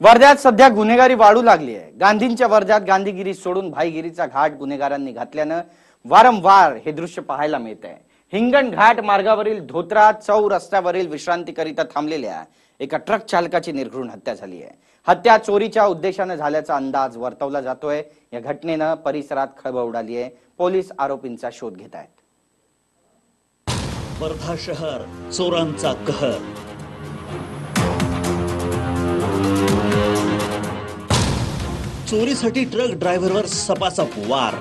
वर्ध्यात सध्या गुन्हेगारी वाढू लागली आहे. गांधींच्या वर्ध्यात गांधीगिरी सोडून भाईगिरीचा घाट गुन्हेगारांनी घातल्यानं वारंवार हे दृश्य पाहायला मिळत आहे हिंगण घाट मार्गावरील धोत्रा चौ रस्त्यावरील विश्रांतीकरिता थांबलेल्या एका ट्रक चालकाची निर्घृण हत्या झाली आहे. हत्या चोरीच्या उद्देशानं झाल्याचा अंदाज वर्तवला जातोय. या घटनेनं परिसरात खळबळ उडाली आहे. पोलीस आरोपींचा शोध घेत आहेत. वर्धा शहर चोरांचा कहर. चोरीसाठी ट्रक ड्रायव्हरवर सपासप वार.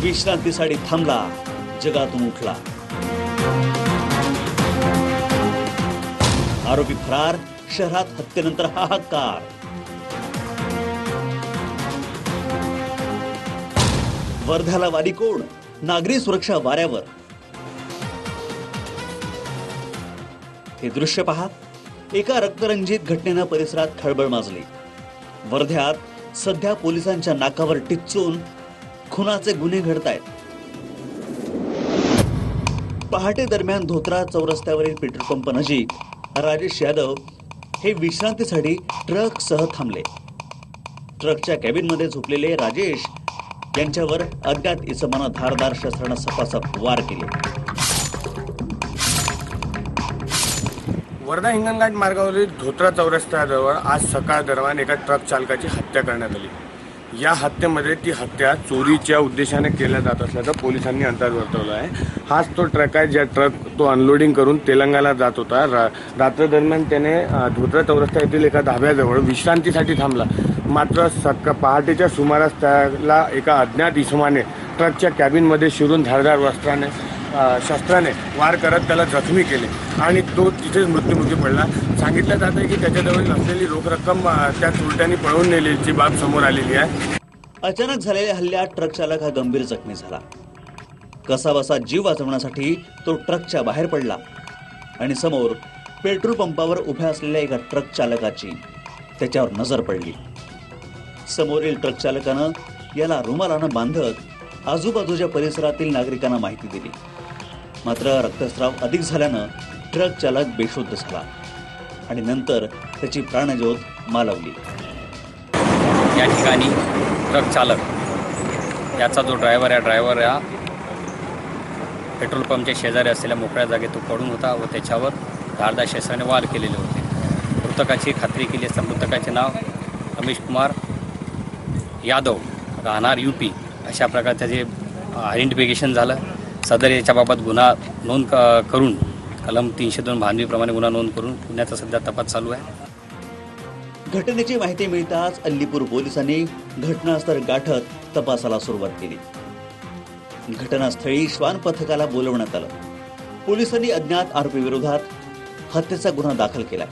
विश्रांतीसाठी थांबला जगातून उठला. आरोपी फरार शहरात हत्येनंतर हाहाकार वर्ध्याला वारी कोण? नागरी सुरक्षा वाऱ्यावर. हे दृश्य पहा. एका रक्तरंजित घटनेनं परिसरात खळबळ माजली. वर्ध्यात सध्या पोलिसांच्या नाकावर टिचून खुनाचे गुन्हे घडतायत. पहाटे दरम्यान धोत्रा चौरस्त्यावरील पेट्रोल पंप नजीक राजेश यादव हे विश्रांतीसाठी ट्रक सह थांबले. ट्रकच्या कॅबिनमध्ये झोपलेले राजेश यांच्यावर अज्ञात इसमानं धारदार शस्त्रानं सपासप वार केले. वर्धा हिंगणघाट मार्गावरील धोत्रा चौरस्त्याजवळ आज सकाळ दरम्यान एका ट्रक चालकाची हत्या करण्यात आली. या हत्येमध्ये ती हत्या चोरीच्या उद्देशाने केल्या जात असल्याचा पोलिसांनी अंदाज वर्तवला आहे. हाच तो ट्रक आहे ज्या ट्रक तो अनलोडिंग करून तेलंगाला जात होता. रा रात्र दरम्यान त्याने धोत्रा चौरस्ता येथील एका धाब्याजवळ विश्रांतीसाठी थांबला. मात्र सका पहाटेच्या सुमारास त्याला एका अज्ञात इसमाने ट्रकच्या कॅबिनमध्ये शिरून धारदार वस्त्राने शस्त्राने वार करत त्याला जखमी केले. आणि तो तिथेच मृत्युमुखी पडला. सांगितलं जात आहे की त्याच्याजवळ नसलेली रोख रक्कम त्या चोरट्यांनी पळवून नेल्याची बाब समोर आलेली आहे. अचानक झालेल्या हल्ल्यात ट्रक चालक हा गंभीर जखमी झाला. कसाबसा जीव वाचवण्यासाठी तो ट्रकच्या बाहेर पडला. आणि समोर पेट्रोल पंपावर उभ्या असलेल्या एका ट्रक चालकाची त्याच्यावर नजर पडली. समोरील ट्रक चालकानं याला रुमालानं बांधत आजूबाजूच्या परिसरातील नागरिकांना माहिती दिली. मात्र रक्तस्राव अधिक झाल्यानं ट्रक चालक बेशुद्ध झाला आणि नंतर त्याची प्राणज्योत मालवली. या ठिकाणी ट्रक चालक याचा जो ड्रायव्हर आहे ड्रायव्हर या पेट्रोल पंपच्या शेजारी असलेल्या मोकळ्या जागेत तो पडून होता व त्याच्यावर धारदा शस्त्राने वार केलेले होते. मृतकाची खात्री केली असता मृतकाचे नाव रमेश कुमार यादव राहणार यू पी अशा प्रकारचं जे आयडेंटिफिकेशन झालं. सदर याच्याबाबत गुन्हा नोंद करून कलम तीनशे दोन भांडवीप्रमाणे गुन्हा नोंद करून पुण्याचा सध्या तपास चालू आहे. घटनेची माहिती मिळताच अल्लीपूर पोलिसांनी घटनास्थळ गाठत तपासाला सुरुवात केली. घटनास्थळी श्वान पथकाला बोलवण्यात आलं. पोलिसांनी अज्ञात आरोपी विरोधात हत्येचा गुन्हा दाखल केला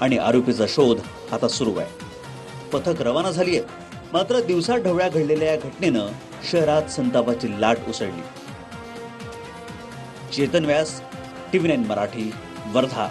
आणि आरोपीचा शोध आता सुरू आहे. पथक रवाना झाली आहे. मात्र दिवसा ढवळ्या घडलेल्या या घटनेनं शहरात संतापाची लाट उसळली. Chetan Vyas TV nine Marathi Wardha.